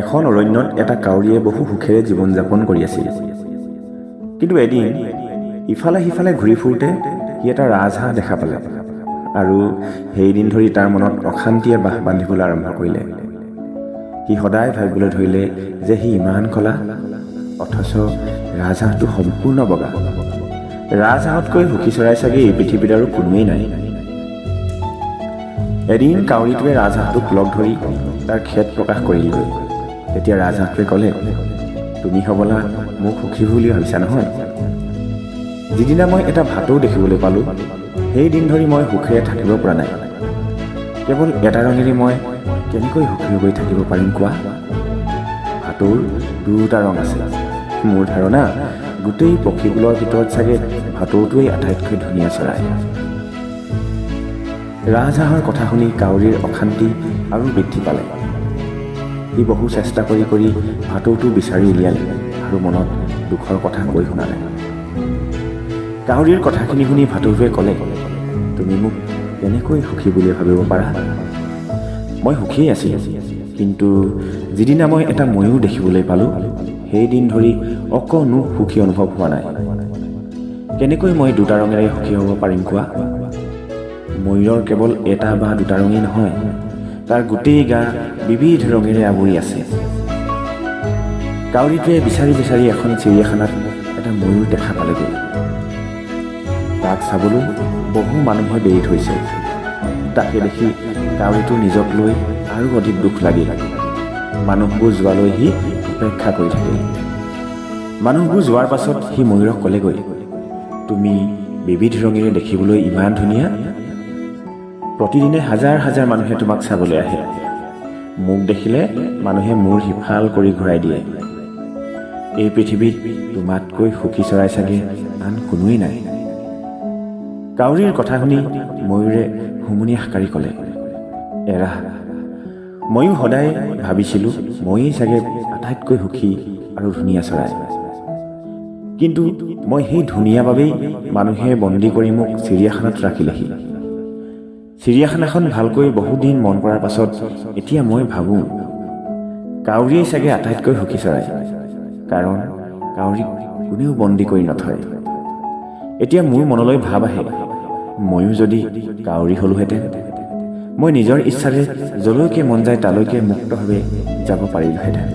এখন অৰণ্যত এটা কাউৰীয়ে বহু সুখেৰে জীৱন যাপন কৰি আছিল। কিন্তু এদিন ইফালে সিফালে ঘূৰি ফুৰোঁতে সি এটা ৰাজহাঁহ দেখা পালে আৰু সেইদিন ধৰি তাৰ মনত অশান্তিয়ে বাহ বান্ধিবলৈ আৰম্ভ কৰিলে। সি সদায় ভাবিবলৈ ধৰিলে যে সি ইমান কলা অথচ ৰাজহাঁহটো সম্পূৰ্ণ বগা। ৰাজহাঁহতকৈ সুখী চৰাই চাগে এই পৃথিৱীত আৰু কোনোৱেই নাই। এদিন কাউৰীটোৱে ৰাজহাঁহটোক লগ ধৰি তাৰ খেদ প্ৰকাশ কৰিলগৈ। তেতিয়া ৰাজহাঁহটোৱে ক'লে, তুমি হ'বলা মোক সুখী বুলি ভাবিছা নহয়? যিদিনা মই এটা ভাটৌ দেখিবলৈ পালোঁ সেই দিন ধৰি মই সুখেৰে থাকিব পৰা নাই। কেৱল এটা ৰঙেৰে মই কেনেকৈ সুখী হৈ থাকিব পাৰিম কোৱা? ভাটৌৰ দুটা ৰং আছে। মোৰ ধাৰণা, গোটেই পক্ষীকুলৰ ভিতৰত চাগে ভাটৌটোৱেই আটাইতকৈ ধুনীয়া চৰাই। ৰাজহাঁহৰ কথা শুনি কাউৰীৰ অশান্তি আৰু বৃদ্ধি পালে। সি বহু চেষ্টা কৰি কৰি ভাটৌটো বিচাৰি উলিয়ালে আৰু মনত দুখৰ কথা কৈ শুনালে। কাউৰীৰ কথাখিনি শুনি ভাটৌটোৱে ক'লে তুমি মোক কেনেকৈ সুখী বুলি ভাবিব পাৰা? মই সুখীয়েই আছিলোঁ কিন্তু যিদিনা মই এটা ময়ূৰ দেখিবলৈ পালোঁ সেইদিন ধৰি অকণো সুখী অনুভৱ হোৱা নাই। কেনেকৈ মই দুটা ৰঙেৰে সুখী হ'ব পাৰিম কোৱা? ময়ূৰৰ কেৱল এটা বা দুটা ৰঙেই নহয় তাৰ গোটেই গা বিবিধ ৰঙেৰে আৱৰি আছে। কাউৰীটোৱে বিচাৰি বিচাৰি এখন চিৰিয়াখানাত এটা ময়ূৰ দেখা পালেগৈ। তাক চাবলৈ বহু মানুহে বেৰি থৈছে তাকে দেখি কাউৰীটো নিজক লৈ আৰু অধিক দুখ লাগিল মানুহবোৰ যোৱালৈ সি অপেক্ষা কৰি থাকিল মানুহবোৰ যোৱাৰ পাছত সি ময়ূৰক ক'লেগৈ তুমি বিবিধ ৰঙেৰে দেখিবলৈ ইমান ধুনীয়া। প্ৰতিদিনে হাজাৰ হাজাৰ মানুহে তোমাক চাবলৈ আহে। মোক দেখিলে মানুহে মূৰ সিফাল কৰি ঘূৰাই দিয়ে। এই পৃথিৱীত তোমাতকৈ সুখী চৰাই চাগে আন কোনোৱেই নাই। কাউৰীৰ কথা শুনি ময়ূৰে হুমুনি সাকাৰি ক'লে এৰা ময়ো সদায় ভাবিছিলোঁ ময়েই চাগে আটাইতকৈ সুখী আৰু ধুনীয়া চৰাই। কিন্তু মই সেই ধুনীয়া বাবেই মানুহে বন্দী কৰি মোক চিৰিয়াখানাত ৰাখিলেহি। চিৰিয়াখানাখন ভালকৈ বহুদিন মন কৰাৰ পাছত এতিয়া মই ভাবোঁ কাউৰীয়েই চাগে আটাইতকৈ সুখী চৰাই। কাৰণ কাউৰীক কোনেও বন্দী কৰি নথয়। এতিয়া মোৰ মনলৈ ভাৱ আহে ময়ো যদি কাউৰী হ'লোহেঁতেন মই নিজৰ ইচ্ছাৰে যলৈকে মন যায় তালৈকে মুক্তভাৱে যাব পাৰিলোহেঁতেন।